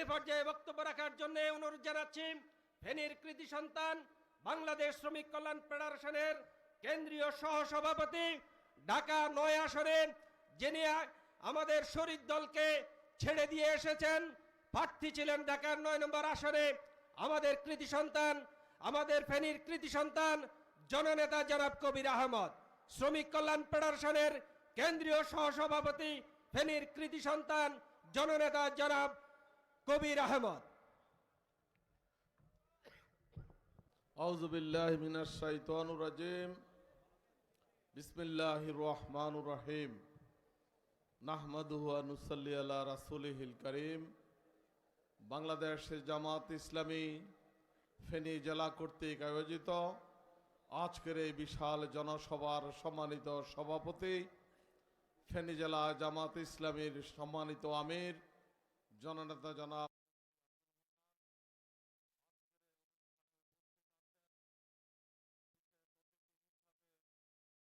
এ পর্যায়ে বক্তব্য রাখার জন্য অনুরোধ জানাচ্ছি ফেনীর কৃতি সন্তান, বাংলাদেশ শ্রমিক কল্যাণ ফেডারেশনের কেন্দ্রীয় সহসভাপতি ঢাকা নয় আসনে যিনি আমাদের শরীর দলকে ছেড়ে দিয়ে এসেছেন। প্রার্থী ছিলেন ঢাকার নয় নম্বর আসনে আমাদের কৃতি সন্তান, আমাদের ফেনীর কৃতি সন্তান, জননেতা জনাব কবির আহমদ। শ্রমিক কল্যাণ ফেডারেশনের কেন্দ্রীয় সহসভাপতি, ফেনীর কৃতি সন্তান, জননেতা জনাব কবির আহমদ। আউজুবিল্লাহ মিনার শাইতানুর রাজিম। বিসমিল্লাহ রহমানুর রহিম। নাহমাদুয়া নুসাল্লি আল্লাহ রাসুলহিল করিম। বাংলাদেশের জামাত ইসলামী ফেনী জেলা কর্তৃক আয়োজিত আজকের এই বিশাল জনসভার সম্মানিত সভাপতি, ফেনী জেলা জামাত ইসলামীর সম্মানিত আমির জননেতা জনাব।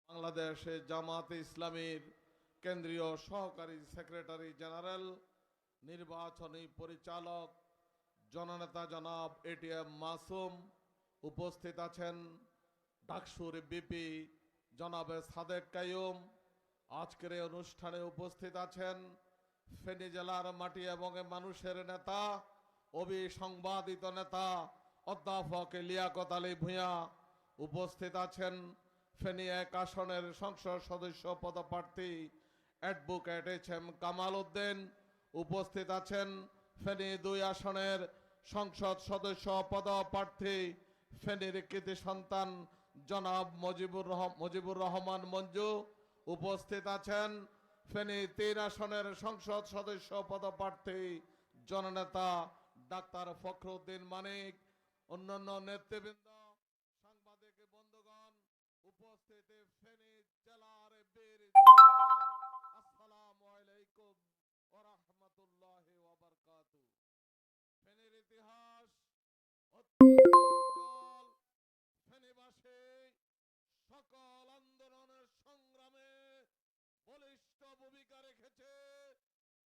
বাংলাদেশে জামাতে ইসলামীর কেন্দ্রীয় সহকারী সেক্রেটারি জেনারেল, নির্বাচনী পরিচালক জননেতা জনাব এটিএম মাসুম উপস্থিত আছেন। ডাকসুর বিপি জনাবে সাদেক কায়ুম আজকের অনুষ্ঠানে উপস্থিত আছেন। ফেনী জেলার মাটি এবং মানুষের নেতা অবিসংবাদিত নেতা অধ্যাপক লিয়াকত আলী ভূঁইয়া উপস্থিত আছেন। ফেনী এক আসনের সংসদ সদস্য পদপ্রার্থী advocate H M Kamal Uddin উপস্থিত আছেন। ফেনী দুই আসনের সংসদ সদস্য পদপ্রার্থী ফেনীর কৃতি সন্তান জনাব মজিবুর রহ, মজিবুর রহমান মঞ্জু উপস্থিত আছেন। ফেনী তিন আসনের সংসদ সদস্য পদপ্রার্থী জননেতা ডাক্তার ফখরুদ্দিন মানিক, অন্যান্য নেতৃবৃন্দ, সাংবাদিক বন্ধুগণ উপস্থিত ফেনী জেলার বীর আসসালামু আলাইকুম ওয়া রাহমাতুল্লাহি ওয়া বারাকাতু ফেনীর ইতিহাস অত্যন্ত ফেনীবাসী সকল ভূমিকা রেখেছে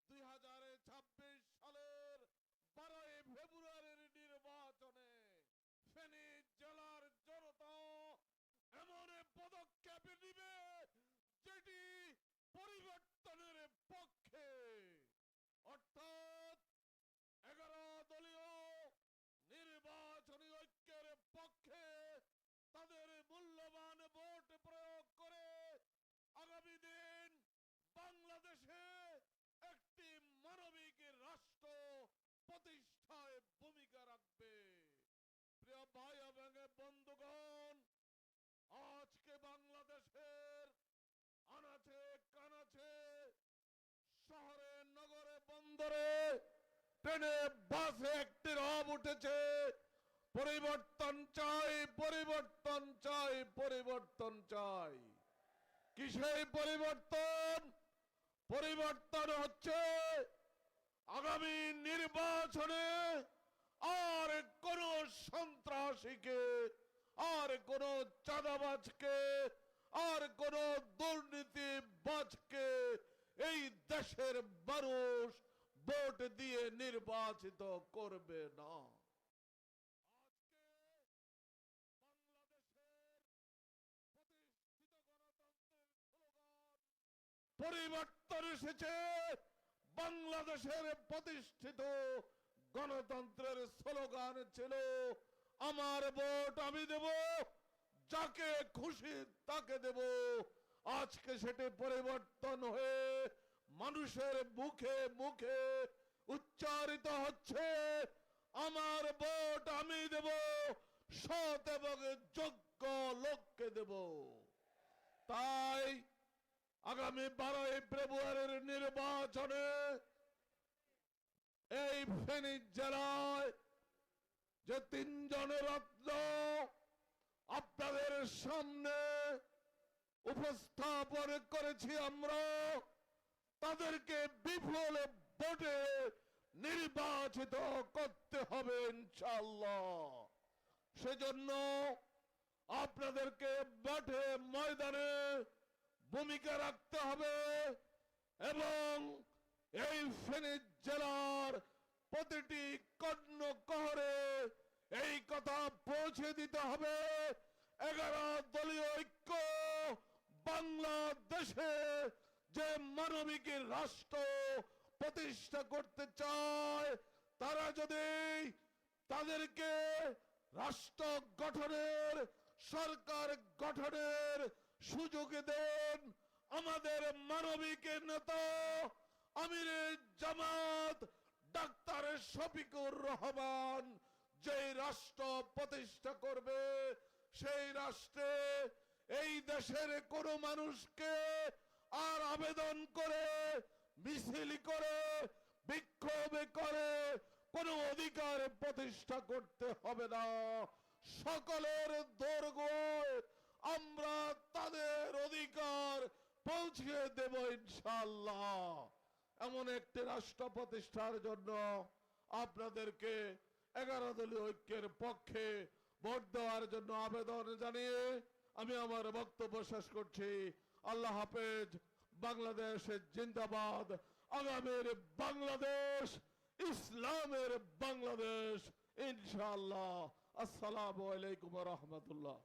দুই হাজার ছাব্বিশ সালের বারোই ফেব্রুয়ারির নির্বাচনে ফেনী জেলার জনতা এমন পদক্ষেপ নিবে যেটি পরিবর্তনের পক্ষে অর্থাৎ এগারো দলীয় নির্বাচনী ঐক্যের পক্ষে তাদের মূল্যবান ভোট প্রয়োগ করে আগামী দিন বাংলাদেশে একটি মানবিক রাষ্ট্র প্রতিষ্ঠায় ভূমিকা রাখবে। প্রিয় ভাই এবং বন্ধুগণ, আজকে বাংলাদেশের আনাচে কানাচে, শহরে, নগরে, বন্দরে ট্রেনে, বাসে একটি রব উঠেছে। পরিবর্তন চাই পরিবর্তন চাই পরিবর্তন চাই। কিসের পরিবর্তন? পরিবর্তন হচ্ছে। আগামী নির্বাচনে আর কোন সন্ত্রাসীকে, আর কোন চাঁদাবাজকে, আর কোন দুর্নীতিবাজকে এই দেশের মানুষ ভোট দিয়ে নির্বাচিত করবে না। পরিবর্তন এসেছে। বাংলাদেশের প্রতিষ্ঠিত গণতন্ত্রের স্লোগান ছিল, আমার ভোট আমি দেব, যাকে খুশি তাকে দেব। আজকে সেটি পরিবর্তন হয়ে মানুষের মুখে মুখে উচ্চারিত হচ্ছে, আমার ভোট আমি দেব, সৎ এবং যোগ্য লোককে দেব। আগামী বারোই ফেব্রুয়ারির নির্বাচনে এই ফেনী জেলায় যে তিনজন রত্ন আপনাদের সামনে উপস্থাপন করেছি আমরা, তাদেরকে বিপুল ভোটে নির্বাচিত করতে হবে ইনশাল্লাহ সেজন্য আপনাদেরকে মাঠে ময়দানে ভূমিকা রাখতে হবে এবং এই ফেনী জেলার প্রতিটি কর্ণ কহরে এই কথা পৌঁছে দিতে হবে। এগারো দলীয় ঐক্য বাংলাদেশে যে মানবিক রাষ্ট্র প্রতিষ্ঠা করতে চায়, তারা যদি তাদেরকে রাষ্ট্র গঠনের, সরকার গঠনের সুযোগ দেন আমাদের মানবিক নেতা আমির জামাত, ডাক্তার শফিকুর রহমান। যে রাষ্ট্র প্রতিষ্ঠা করবে, সেই রাষ্ট্রে এই দেশের কোন মানুষকে আর আবেদন করে, মিছিল করে, বিক্ষোভ করে কোনো অধিকার প্রতিষ্ঠা করতে হবে না। সকলের দোরগোয় আমরা তাদের অধিকার পৌঁছে দেব ইনশাল্লাহ এমন একটি রাষ্ট্র প্রতিষ্ঠার জন্য আপনাদেরকে এগারো দলীয় ঐক্যের পক্ষে ভোট দেওয়ার জন্য আবেদন জানিয়ে আমি আমার বক্তব্য শেষ করছি। আল্লাহ হাফেজ, বাংলাদেশের জিন্দাবাদ, আগামীর বাংলাদেশ, ইসলামের বাংলাদেশ, ইনশাআল্লাহ। আসসালামু আলাইকুম রহমতুল্লাহ।